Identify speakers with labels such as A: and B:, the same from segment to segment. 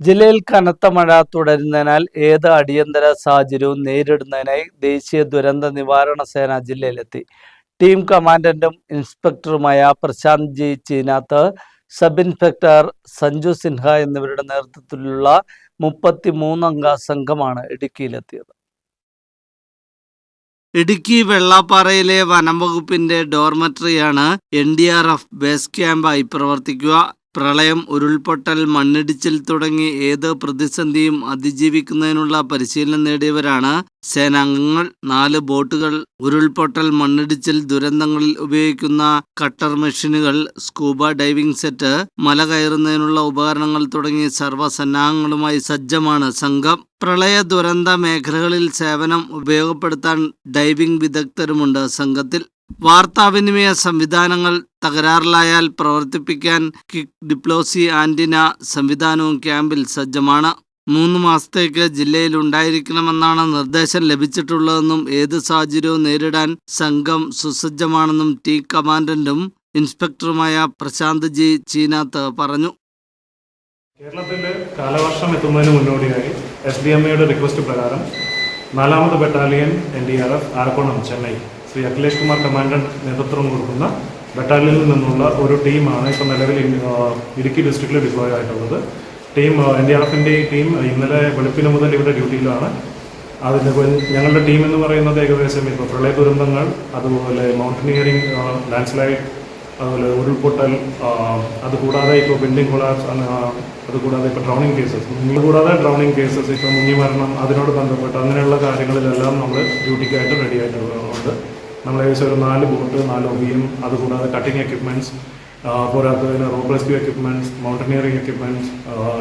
A: ജില്ലയിൽ കനത്ത മഴ തുടരുന്നതിനാൽ ഏത് അടിയന്തര സാഹചര്യവും നേരിടുന്നതിനായി ദേശീയ ദുരന്ത നിവാരണ സേന ജില്ലയിലെത്തി. ടീം കമാൻഡന്റും ഇൻസ്പെക്ടറുമായ Prashanth G Cheenath sub inspector Sanju Sinha എന്നിവരുടെ നേതൃത്വത്തിലുള്ള മുപ്പത്തി മൂന്നംഗ സംഘമാണ് ഇടുക്കിയിലെത്തിയത്. ഇടുക്കി വെള്ളാപ്പാറയിലെ വനംവകുപ്പിന്റെ ഡോർമെട്രിയാണ് N D R F base ക്യാമ്പായി പ്രവർത്തിക്കുക. പ്രളയം ഉരുൾപൊട്ടൽ മണ്ണിടിച്ചിൽ തുടങ്ങി ഏത് പ്രതിസന്ധിയും അതിജീവിക്കുന്നതിനുള്ള പരിശീലനം നേടിയവരാണ് സേനാംഗങ്ങൾ. നാല് ബോട്ടുകൾ ഉരുൾപൊട്ടൽ മണ്ണിടിച്ചിൽ ദുരന്തങ്ങളിൽ ഉപയോഗിക്കുന്ന കട്ടർ മെഷീനുകൾ സ്കൂബ ഡൈവിംഗ് സെറ്റ് മല കയറുന്നതിനുള്ള ഉപകരണങ്ങൾ തുടങ്ങി സർവസന്നാഹങ്ങളുമായി സജ്ജമാണ് സംഘം. പ്രളയ ദുരന്ത മേഖലകളിൽ സേവനം ഉപയോഗപ്പെടുത്താൻ ഡൈവിംഗ് വിദഗ്ധരുമുണ്ട് സംഘത്തിൽ. വാർത്താവിനിമയ സംവിധാനങ്ങൾ തകരാറിലായാൽ പ്രവർത്തിപ്പിക്കാൻ കിക്ക് ഡിപ്ലോസി ആന്റിന സംവിധാനവും ക്യാമ്പിൽ സജ്ജമാണ്. മൂന്ന് മാസത്തേക്ക് ജില്ലയിൽ ഉണ്ടായിരിക്കണമെന്നാണ് നിർദ്ദേശം ലഭിച്ചിട്ടുള്ളതെന്നും ഏത് സാഹചര്യവും നേരിടാൻ സംഘം സുസജ്ജമാണെന്നും ടി കമാൻഡന്റും ഇൻസ്പെക്ടറുമായ പ്രശാന്ത് ജി ചീനാത്ത് പറഞ്ഞു.
B: കേരളത്തിൽ കാലവർഷം എത്തുന്നതിന് മുന്നോടിയായി എസ് ഡി എം എയുടെ റിക്വസ്റ്റ് പ്രകാരം നാലാമത് battalion N D R F Arakkonam Chennai. Shri Akhilesh Kumar commandant നേതൃത്വം കൊടുക്കുന്ന ബറ്റാലിയനിൽ നിന്നുള്ള ഒരു ടീമാണ് ഇപ്പോൾ നിലവിൽ ഇടുക്കി ഡിസ്ട്രിക്റ്റിൽ ഡിപ്ലോയ് ആയിട്ടുള്ളത്. ടീം എൻ ഡി ആർ എഫിന്റെ ടീം ഇന്നലെ വെളുപ്പിന് മുതൽ ഇവിടെ ഡ്യൂട്ടിയിലാണ്. അതിന് ഞങ്ങളുടെ ടീം എന്ന് പറയുന്നത് ഏകദേശം ഇപ്പോൾ പ്രളയ ദുരന്തങ്ങൾ അതുപോലെ മൗണ്ടനിയറിംഗ് ലാൻഡ്സ്ലൈഡ് അതുപോലെ ഉരുൾപൊട്ടൽ അതുകൂടാതെ ഇപ്പോൾ ബിൽഡിംഗ് കൊളാപ്സ് അതുകൂടാതെ ഇപ്പോൾ ഡ്രൗണിങ് കേസസ് കൂടാതെ ഡ്രൗണിങ് കേസസ് ഇപ്പോൾ മുങ്ങി മരണം അതിനോട് ബന്ധപ്പെട്ട് അങ്ങനെയുള്ള കാര്യങ്ങളിലെല്ലാം നമ്മൾ ഡ്യൂട്ടിക്കായിട്ട് റെഡി നമ്മൾ ഏകദേശം ഒരു നാല് ബോട്ട് നാല് ഒബിയും അതുകൂടാതെ കട്ടിങ് എക്യുപ്മെന്റ്സ് പോരാത്തതിന് rope rescue equipments mountaineering equipments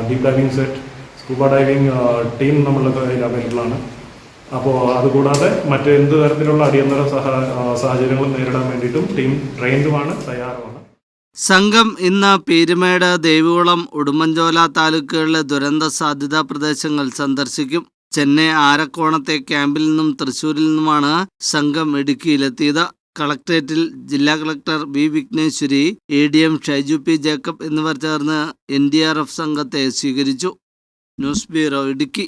B: deep diving set scuba diving team നമ്മളുടെ കയ്യിൽ അവൈലബിൾ ആണ്. അപ്പോൾ അതുകൂടാതെ മറ്റ് എന്ത് തരത്തിലുള്ള അടിയന്തര സാഹചര്യങ്ങളും നേരിടാൻ വേണ്ടിയിട്ടും ടീം ട്രെയിൻഡുമാണ് തയ്യാറുമാണ്.
A: സംഘം ഇന്ന് പീരുമേട് ദേവികുളം ഉടുമ്പൻചോല താലൂക്കുകളിലെ ദുരന്ത സാധ്യതാ പ്രദേശങ്ങൾ സന്ദർശിക്കും. ചെന്നൈ ആരക്കോണത്തെ ക്യാമ്പിൽ നിന്നും തൃശൂരിൽ നിന്നുമാണ് സംഘം ഇടുക്കിയിലെത്തിയത്. കളക്ട്രേറ്റിൽ ജില്ലാ collector B Vigneshwari A D M Shaiju P Jacob എന്നിവർ ചേർന്ന് എൻ ഡി ആർ എഫ് സംഘത്തെ സ്വീകരിച്ചു. News bureau Idukki.